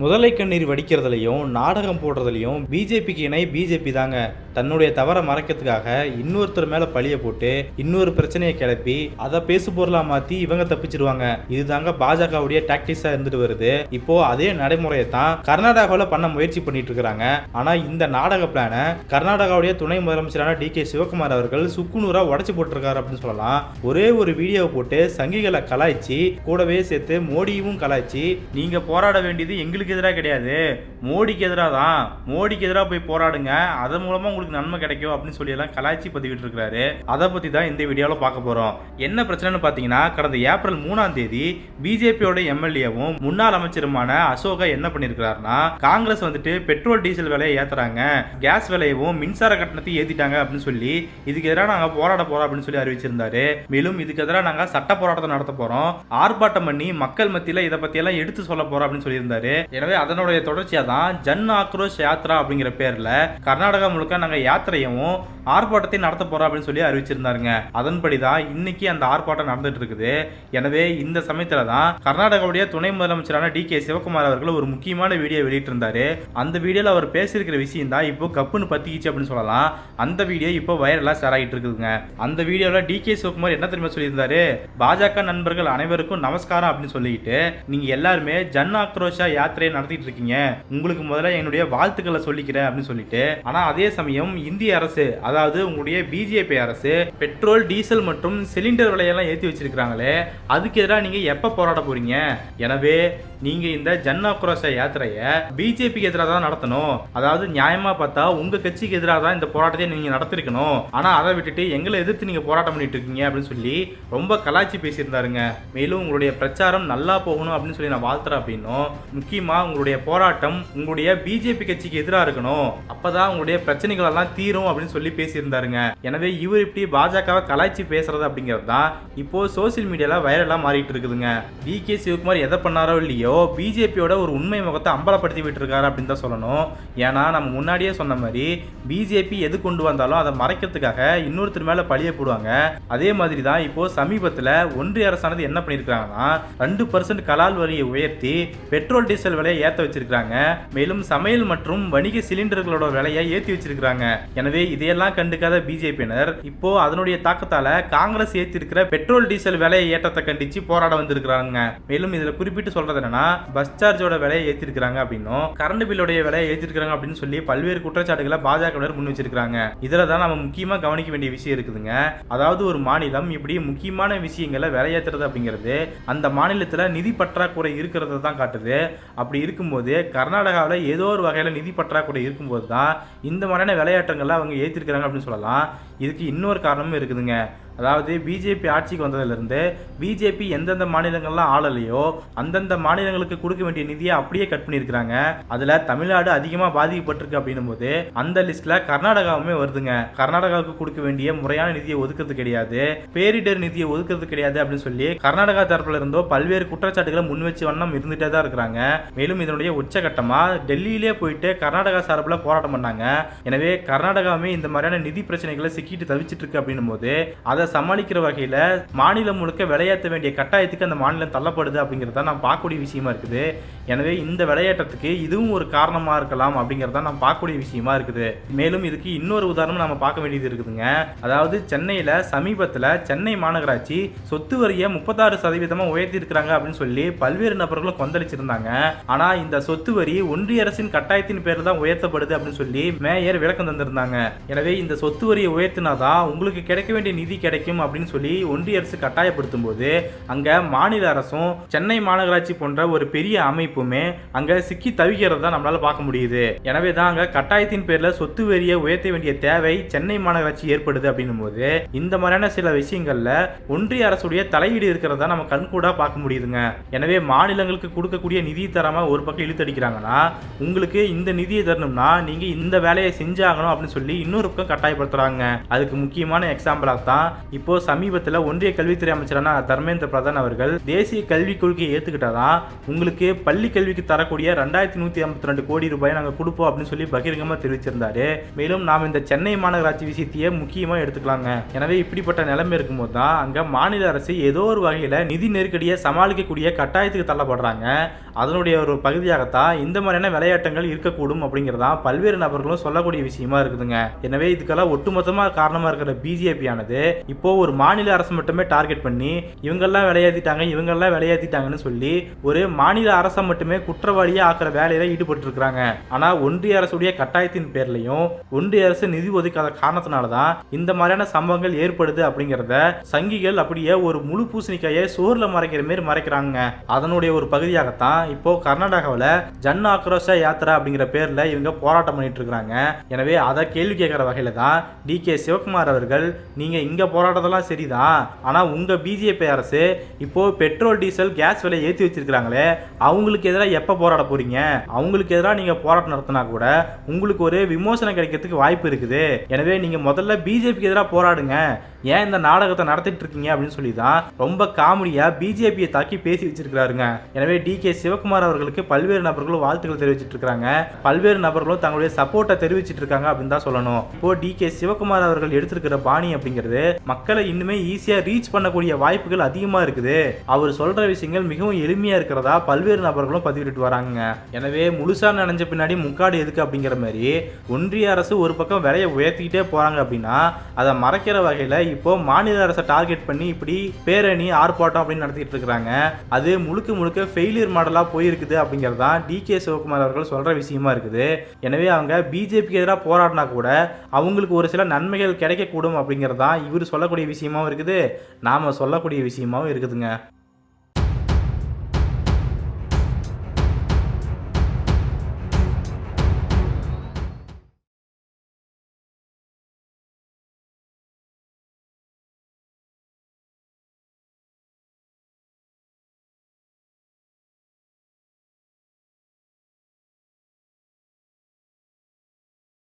முதலை கண்ணீர் வடிக்கிறதுலையும் நாடகம் போடுறதுலையும் பிஜேபிக்கு இணை பிஜேபி தாங்க. தன்னுடைய தவறை மறைக்கிறதுக்காக இன்னொருத்தர் மேல பழிய போட்டு இன்னொரு பிரச்சனையை கிளப்பி அதை பேசு பொருளா மாத்தி இவங்க தப்பிச்சிருவாங்க. இதுதாங்க பாஜகவுடைய டாக்டிக்ஸா இருந்துட்டு வருது. இப்போ அதே நடைமுறையை தான் கர்நாடகாவில் பண்ண முயற்சி பண்ணிட்டு இருக்காங்க. ஆனா இந்த நாடக பிளானை கர்நாடகாவுடைய துணை முதலமைச்சரான டி கே சிவகுமார் அவர்கள் சுக்குநூறா உடச்சு போட்டிருக்காரு அப்படின்னு சொல்லலாம். ஒரே ஒரு வீடியோவை போட்டு சங்கிகளை கலாய்ச்சி கூடவே சேர்த்து மோடியும் கலாய்ச்சி நீங்க போராட வேண்டியது எங்களுக்கு எதிராக கிடையாது. மோடிக்கு எதிராக தான் மோடிக்கு எதிராக போய் போராடுங்க. அதன் மூலமா உங்களுக்கு நன்மை கிடைக்கும் அப்படின்னு சொல்லி எல்லாம் கலாய்ச்சி பதிவிட்டு இருக்காரு அதை பத்தி தான் இந்த வீடியோவில் பார்க்க போறோம். என்ன பிரச்சனைன்னு பார்த்தீங்கன்னா கடந்த ஏப்ரல் மூணாம் தேதி பிஜேபியோட எம்எல்ஏவும் முன்னாள் அமைச்சருமான அசோகா என்ன பண்ணியிருக்கிறாருன்னா காங்கிரஸ் வந்துட்டு பெட்ரோல் டீசல் விலையை ஏத்துறாங்க. கேஸ் விலையவும் மின்சார கட்டணத்தையும் ஏத்திட்டாங்க அப்படின்னு சொல்லி இதுக்கு எதிராக நாங்க போராட போறோம் அப்படின்னு சொல்லி அறிவிச்சிருந்தாரு. மேலும் இதுக்கு எதிராக நாங்க சட்ட போராட்டத்தை நடத்த போறோம். ஆர்ப்பாட்டம் பண்ணி மக்கள் மத்தியில இதை பத்தி எல்லாம் எடுத்து சொல்ல போறோம் அப்படின்னு சொல்லியிருந்தாரு. எனவே அதனுடைய தொடர்ச்சியாக தான் ஜன் ஆக்ரோஷ் யாத்ரா அப்படிங்கிற பேரில் கர்நாடகா முழுக்க நாங்கள் யாத்திரையும் ஆர்ப்பாட்டத்தை நடத்த போகிறோம் அப்படின்னு சொல்லி அறிவிச்சிருந்தாருங்க. அதன்படி தான் இன்னைக்கு அந்த ஆர்ப்பாட்டம் நடந்துட்டு இருக்குது. எனவே இந்த சமயத்தில் தான் கர்நாடகாவுடைய துணை முதலமைச்சரான டி கே சிவகுமார் அவர்கள் ஒரு முக்கியமான வீடியோ வெளியிட்டிருந்தாரு. அந்த வீடியோவில் அவர் பேசியிருக்கிற விஷயம் தான் இப்போ கப்புன்னு பத்திக்கிச்சு அப்படின்னு சொல்லலாம். அந்த வீடியோ இப்போ வைரலாக ஷேர் ஆகிட்டு இருக்குதுங்க. அந்த வீடியோவில் டி கே சிவகுமார் என்ன தெரியுமா சொல்லியிருந்தாரு? பாஜக நண்பர்கள் அனைவருக்கும் நமஸ்காரம் அப்படின்னு சொல்லிட்டு நீங்கள் எல்லாருமே ஜன் ஆக்ரோஷா யாத்திரை யாத்திரையை நடத்திட்டு இருக்கீங்க உங்களுக்கு முதல்ல என்னுடைய வாழ்த்துக்களை சொல்லிக்கிறேன் அப்படின்னு சொல்லிட்டு. ஆனா அதே சமயம் இந்திய அரசு அதாவது உங்களுடைய பிஜேபி அரசு பெட்ரோல் டீசல் மற்றும் சிலிண்டர் விலையெல்லாம் ஏற்றி வச்சிருக்காங்களே அதுக்கு எதிராக நீங்க எப்ப போராட போறீங்க? எனவே நீங்க இந்த ஜன் ஆக்ரோஷ யாத்திரையை பிஜேபிக்கு எதிராக தான் நடத்தணும். அதாவது நியாயமா பார்த்தா உங்க கட்சிக்கு எதிராக தான் இந்த போராட்டத்தை நீங்க நடத்திருக்கணும். ஆனா அதை விட்டுட்டு எங்களை எதிர்த்து நீங்க போராட்டம் பண்ணிட்டு இருக்கீங்க அப்படின்னு சொல்லி ரொம்ப கலாச்சி பேசியிருந்தாருங்க. மேலும் உங்களுடைய பிரச்சாரம் நல்லா போகணும் அப்படின்னு சொல்லி நான் வாழ்த்துறேன் அப்படின்னும். முக்கியமா உங்களுடைய போராட்டம் உங்களுடைய பிஜேபி கட்சிக்கு எதிராக இருக்கணும். அப்பதான் உங்களுடைய பிரச்சனைகள் எல்லாம் தீரும் அப்படின்னு சொல்லி பேசியிருந்தாருங்க. எனவே இவர் இப்படி பாஜகவை கலாய்ச்சி பேசுறது அப்படிங்கிறது தான் இப்போ சோசியல் மீடியால வைரலா மாறிட்டு இருக்குதுங்க. டி கே சிவகுமார் எதை பண்ணாரோ இல்லையோ பிஜேபியோட ஒரு உண்மை முகத்தை அம்பலப்படுத்தி விட்டு இருக்காரு அப்படின்னு தான் சொல்லணும். ஏன்னா நம்ம முன்னாடியே சொன்ன மாதிரி பிஜேபி எது கொண்டு வந்தாலும் அதை மறைக்கிறதுக்காக இன்னொருத்தர் மேல பழிய போடுவாங்க. அதே மாதிரி தான் இப்போ சமீபத்தில் ஒன்றிய அரசானது என்ன பண்ணியிருக்காங்கன்னா ரெண்டு பர்சன்ட் கலால் வரியை உயர்த்தி பெட்ரோல் டீசல் விலையை ஏற்ற வச்சிருக்காங்க மேலும் சமையல் மற்றும் வணிக சிலிண்டர்களோட விலையை ஏற்றி வச்சிருக்காங்க எனவே இதையெல்லாம் கண்டுக்காத பிஜேபியினர் இப்போ அதனுடைய தாக்கத்தால காங்கிரஸ் ஏற்றிருக்கிற பெட்ரோல் டீசல் விலையை ஏற்றத்தை கண்டிச்சு போராட வந்திருக்கிறாங்க. மேலும் இதுல குறிப்பிட்டு சொல்றது என்னன்னா பஸ் சார்ஜோட விலையை ஏற்றிருக்கிறாங்க அப்படின்னும் கரண்ட் பில்லுடைய விலையை ஏற்றிருக்கிறாங்க அப்படின்னு சொல்லி பல்வேறு குற்றச்சாட்டுகளை பாஜகவினர் முன் வச்சிருக்காங்க இதுல தான் நம்ம முக்கியமா கவனிக்க வேண்டிய விஷயம் இருக்குதுங்க. அதாவது ஒரு மாநிலம் இப்படி முக்கியமான விஷயங்களை விலையேற்றுறது அப்படிங்கிறது அந்த மாநிலத்தில் நிதி பற்றாக்குறை இருக்கிறத தான் காட்டுது. அப்படி இருக்கும்போது கர்நாடகாவில் ஏதோ ஒரு வகையில் நிதி பற்றாக்குறை இருக்கும்போது தான் இந்த மாதிரியான விளையாட்டுங்கள்லாம் அவங்க ஏற்றிருக்கிறாங்க அப்படின்னு சொல்லலாம். இதுக்கு இன்னொரு காரணமும் இருக்குதுங்க. அதாவது பிஜேபி ஆட்சிக்கு வந்ததுலேருந்து பிஜேபி எந்தெந்த மாநிலங்கள்லாம் ஆளலையோ அந்தந்த மாநிலங்களுக்கு கொடுக்க வேண்டிய நிதியை அப்படியே கட் பண்ணியிருக்கிறாங்க. அதில் தமிழ்நாடு அதிகமாக பாதிக்கப்பட்டிருக்கு அப்படின்னும் போது அந்த லிஸ்ட்டில் கர்நாடகாவுமே வருதுங்க. கர்நாடகாவுக்கு கொடுக்க வேண்டிய முறையான நிதியை ஒதுக்குறது கிடையாது. பேரிடர் நிதியை ஒதுக்குறது கிடையாது அப்படின்னு சொல்லி கர்நாடகா தரப்புல இருந்தோ பல்வேறு குற்றச்சாட்டுகளை முன் வச்சு வண்ணம் இருந்துட்டே தான் இருக்கிறாங்க. மேலும் இதனுடைய உச்சகட்டமாக டெல்லியிலே போயிட்டு கர்நாடகா சார்பில் போராட்டம் பண்ணாங்க. எனவே கர்நாடகாவுமே இந்த மாதிரியான நிதி பிரச்சனைகளை சிக்கிட்டு தவிச்சிட்டு இருக்கு அப்படின்னும் போது அதை சமாளிக்கிற வகையில் மாநிலம் முழுக்க விளையாட்ட வேண்டிய கட்டாயத்துக்கு அந்த மாநிலம் தள்ளப்படுது அப்படிங்கிறத நான் பார்க்கக்கூடிய விஷயமா இருக்குது. எனவே இந்த விளையாட்டத்துக்கு இதுவும் ஒரு காரணமாக இருக்கலாம் அப்படிங்கிறத நான் பார்க்கக்கூடிய விஷயமா இருக்குது. மேலும் இதுக்கு இன்னொரு உதாரணம் நம்ம பார்க்க வேண்டியது இருக்குதுங்க. அதாவது சென்னையில் சமீபத்தில் சென்னை மாநகராட்சி சொத்து வரியை முப்பத்தாறு சதவீதமாக உயர்த்தி இருக்கிறாங்க அப்படின்னு சொல்லி பல்வேறு நபர்களும் கொந்தளிச்சிருந்தாங்க. ஆனால் இந்த சொத்து வரி ஒன்றிய அரசின் கட்டாயத்தின் பேரில் தான் உயர்த்தப்படுது அப்படின்னு சொல்லி மேயர் விளக்கம் தந்திருந்தாங்க. எனவே இந்த சொத்து வரியை உயர்த்தினாதான் உங்களுக்கு கிடைக்க வேண்டிய நிதி கிடைக்கும் அப்படின்னு சொல்லி ஒன்றிய அரசு கட்டாயப்படுத்தும் போது அங்கே மாநில அரசும் சென்னை மாநகராட்சி போன்ற ஒரு பெரிய அமைப்புமே அங்கே சிக்கி தவிக்கிறத நம்மளால பார்க்க முடியுது. எனவே தான் அங்கே கட்டாயத்தின் பேரில் சொத்து வரியை உயர்த்த வேண்டிய தேவை சென்னை மாநகராட்சி ஏற்படுது அப்படின்னும் போது இந்த மாதிரியான சில விஷயங்களில் ஒன்றிய அரசுடைய தலையீடு இருக்கிறதா நம்ம கண்கூடாக பார்க்க முடியுதுங்க. எனவே மாநிலங்களுக்கு கொடுக்கக்கூடிய நிதி தராமல் ஒரு பக்கம் இழுத்தடிக்கிறாங்கன்னா உங்களுக்கு இந்த நிதியை தரணும்னா நீங்கள் இந்த வேலையை செஞ்சாகணும் அப்படின்னு சொல்லி இன்னொரு பக்கம் கட்டாயப்படுத்துகிறாங்க அதுக்கு முக்கியமான எக்ஸாம்பிளாக தான் இப்போ சமீபத்தில் ஒன்றிய கல்வித்துறை அமைச்சரான தர்மேந்திர பிரதான் அவர்கள் தேசிய கல்விக் கொள்கையை ஏற்றுக்கிட்டாதான் உங்களுக்கு பள்ளி கல்விக்கு தரக்கூடிய ரெண்டாயிரத்தி நூற்றி ஐம்பத்தி ரெண்டு கோடி ரூபாய் நாங்கள் கொடுப்போம் அப்படின்னு சொல்லி பகிரங்கமாக தெரிவிச்சிருந்தாரு. மேலும் நாம் இந்த சென்னை மாநகராட்சி விஷயத்தையே முக்கியமாக எடுத்துக்கலாங்க. எனவே இப்படிப்பட்ட நிலைமை இருக்கும்போது தான் அங்கே மாநில அரசு ஏதோ ஒரு வகையில் நிதி நெருக்கடியை சமாளிக்கக்கூடிய கட்டாயத்துக்கு தள்ளப்படுறாங்க. அதனுடைய ஒரு பகுதியாகத்தான் இந்த மாதிரியான விளையாட்டங்கள் இருக்கக்கூடும் அப்படிங்கிறதான் பல்வேறு நபர்களும் சொல்லக்கூடிய விஷயமா இருக்குதுங்க. எனவே இதுக்கெல்லாம் ஒட்டுமொத்தமாக காரணமாக இருக்கிற பிஜேபி ஆனது இப்போ ஒரு மாநில அரசு மட்டுமே டார்கெட் பண்ணி இவங்கெல்லாம் விளையாத்திட்டாங்க இவங்கெல்லாம் விளையாத்திட்டாங்கன்னு சொல்லி ஒரு மாநில அரசை மட்டுமே குற்றவாளியாக ஆக்குற வேலையில ஈடுபட்டு ஆனால் ஆனா ஒன்றிய அரசுடைய கட்டாயத்தின் பேர்லையும் ஒன்றிய அரசு நிதி ஒதுக்காத காரணத்தினால தான் இந்த மாதிரியான சம்பவங்கள் ஏற்படுது அப்படிங்கிறத சங்கிகள் அப்படியே ஒரு முழு பூசணிக்காயை சோர்ல மறைக்கிற மாதிரி மறைக்கிறாங்க. அதனுடைய ஒரு பகுதியாகத்தான் இப்போ கர்நாடகாவில் ஜன் ஆக்ரோஷ யாத்திரா அப்படிங்கிற பேர்ல இவங்க போராட்டம் பண்ணிட்டு இருக்கிறாங்க. எனவே அதை கேள்வி கேட்கிற வகையில தான் டி கே சிவகுமார் அவர்கள் நீங்க இங்க போராடுறதெல்லாம் சரிதான் ஆனால் உங்கள் பிஜேபி அரசு இப்போது பெட்ரோல் டீசல் கேஸ் விலை ஏற்றி வச்சிருக்கிறாங்களே அவங்களுக்கு எதிராக எப்போ போராட போகிறீங்க அவங்களுக்கு எதிராக நீங்கள் போராட்டம் நடத்தினா கூட உங்களுக்கு ஒரு விமோசனம் கிடைக்கிறதுக்கு வாய்ப்பு இருக்குது. எனவே நீங்கள் முதல்ல பிஜேபிக்கு எதிராக போராடுங்க. ஏன் இந்த நாடகத்தை நடத்திட்டு இருக்கீங்க அப்படின்னு சொல்லி தான் ரொம்ப காமெடியா பிஜேபியை தாக்கி பேசி வச்சிருக்கிறாருங்க. எனவே டி கே சிவகுமார் அவர்களுக்கு பல்வேறு நபர்களும் வாழ்த்துக்கள் தெரிவிச்சிட்டு இருக்காங்க பல்வேறு நபர்களும் தங்களுடைய சப்போர்ட்டை தெரிவிச்சிட்டு இருக்காங்க அப்படின்னு தான் சொல்லணும். இப்போ டி கே சிவகுமார் அவர்கள் எடுத்திருக்கிற பாணி அப்படிங்கிறது மக்களை இன்னுமே ஈஸியா ரீச் பண்ணக்கூடிய வாய்ப்புகள் அதிகமா இருக்குது. அவர் சொல்ற விஷயங்கள் மிகவும் எளிமையா இருக்கிறதா பல்வேறு நபர்களும் பதிவிட்டு வராங்க எனவே முழுசா நினைஞ்ச பின்னாடி முக்காடு எதுக்கு அப்படிங்கிற மாதிரி ஒன்றிய அரசு ஒரு பக்கம் விலையை உயர்த்திக்கிட்டே போறாங்க அப்படின்னா அதை மறைக்கிற வகையில இப்போ மாநில அரசை டார்கெட் பண்ணி இப்படி பேரணி ஆர்ப்பாட்டம் அப்படின்னு நடத்திட்டு இருக்கிறாங்க. அது முழுக்க முழுக்க ஃபெயிலியர் மாடலாக போயிருக்குது அப்படிங்கிறது தான் டி கே சிவகுமார் அவர்கள் சொல்கிற விஷயமா இருக்குது. எனவே அவங்க பிஜேபிக்கு எதிராக போராடினா கூட அவங்களுக்கு ஒரு சில நன்மைகள் கிடைக்கக்கூடும் அப்படிங்கிறது தான் இவர் சொல்லக்கூடிய விஷயமாவும் இருக்குது. நாம் சொல்லக்கூடிய விஷயமாவும் இருக்குதுங்க.